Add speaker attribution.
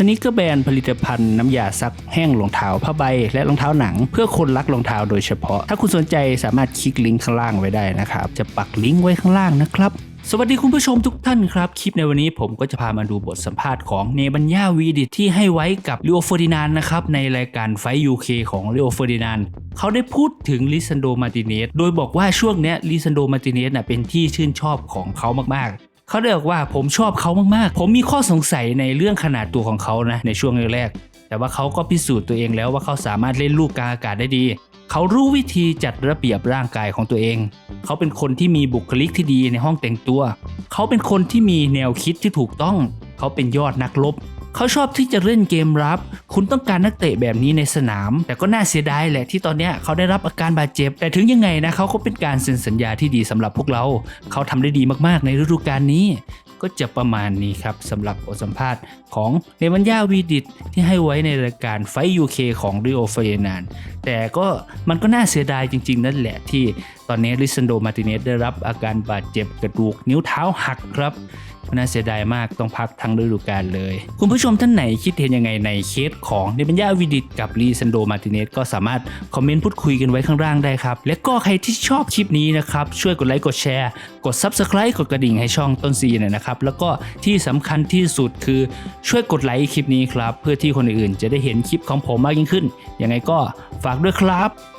Speaker 1: สนิเกอร์แบรนด์ผลิตภัณฑ์น้ำยาซักแห้งรองเท้าผ้าใบ และรองเท้าหนัง เพื่อคนรักรองเท้าโดยเฉพาะ ถ้าคุณสนใจสามารถคลิกลิงก์ข้างล่างไว้ได้นะครับ จะปักลิงก์ไว้ข้างล่างนะครับสวัสดีคุณผู้ชมทุกท่านครับ คลิปในวันนี้ผมก็จะพามาดูบทสัมภาษณ์ของเนบัญญาวีดิตที่ให้ไว้กับลิโอเฟอร์ดินานนะครับ ในรายการไฟยูเคของลิโอเฟอร์ดินานเขาได้พูดถึงลิซันโดมาติเนสโดยบอกว่าช่วงนี้ลิซันโดมาติเนสเป็นที่ชื่นชอบของเขามากๆ เขาได้บอกว่าผมชอบเขามากๆ ผมมีข้อสงสัยในเรื่องขนาดตัวของเขานะในช่วงแรกๆแต่ว่าเขาก็พิสูจน์ตัวเองแล้วว่าเขาสามารถเล่นลูกกลางอากาศได้ดี เขารู้วิธีจัดระเบียบร่างกายของตัวเอง เขาเป็นคนที่มีบุคลิกที่ดีในห้องแต่งตัว เขาเป็นคนที่มีแนวคิดที่ถูกต้อง เขาเป็นยอดนักรบเขาชอบที่จะเล่นเกมรับ คุณต้องการนักเตะแบบนี้ในสนาม แต่ก็น่าเสียดายแหละที่ตอนนี้เขาได้รับอาการบาดเจ็บ แต่ถึงยังไงนะเขาก็เป็นการเซ็นสัญญาที่ดีสำหรับพวกเรา เขาทำได้ดีมากๆในฤดูกาลนี้ ก็จะประมาณนี้ครับสำหรับบทสัมภาษณ์ของเนวันยาวีดิตที่ให้ไว้ในรายการไฟยูเคของริโอเฟยนานแต่ก็มันก็น่าเสียดายจริง ๆ นั่นแหละที่ ตอนนี้ลิซันโดมาติเนสได้รับอาการบาดเจ็บกระดูกนิ้วเท้าหักครับน่าเสียดายมากต้องพักทั้งฤดูกาลเลย คุณผู้ชมท่านไหนคิดเห็นยังไงในเคสของเดบัญญาวิดิตกับลีซันโดมาติเนสก็สามารถคอมเมนต์พูดคุยกันไว้ข้างล่างได้ครับ และก็ใครที่ชอบคลิปนี้นะครับ ช่วยกดไลค์กดแชร์ กด Subscribe กดกระดิ่งให้ช่องต้นซีหน่อยนะครับ แล้วก็ที่สำคัญที่สุดคือช่วยกดไลค์คลิปนี้ครับ เพื่อที่คนอื่นๆ จะได้เห็นคลิปของผมมากยิ่งขึ้นยังไงก็ฝากด้วยครับ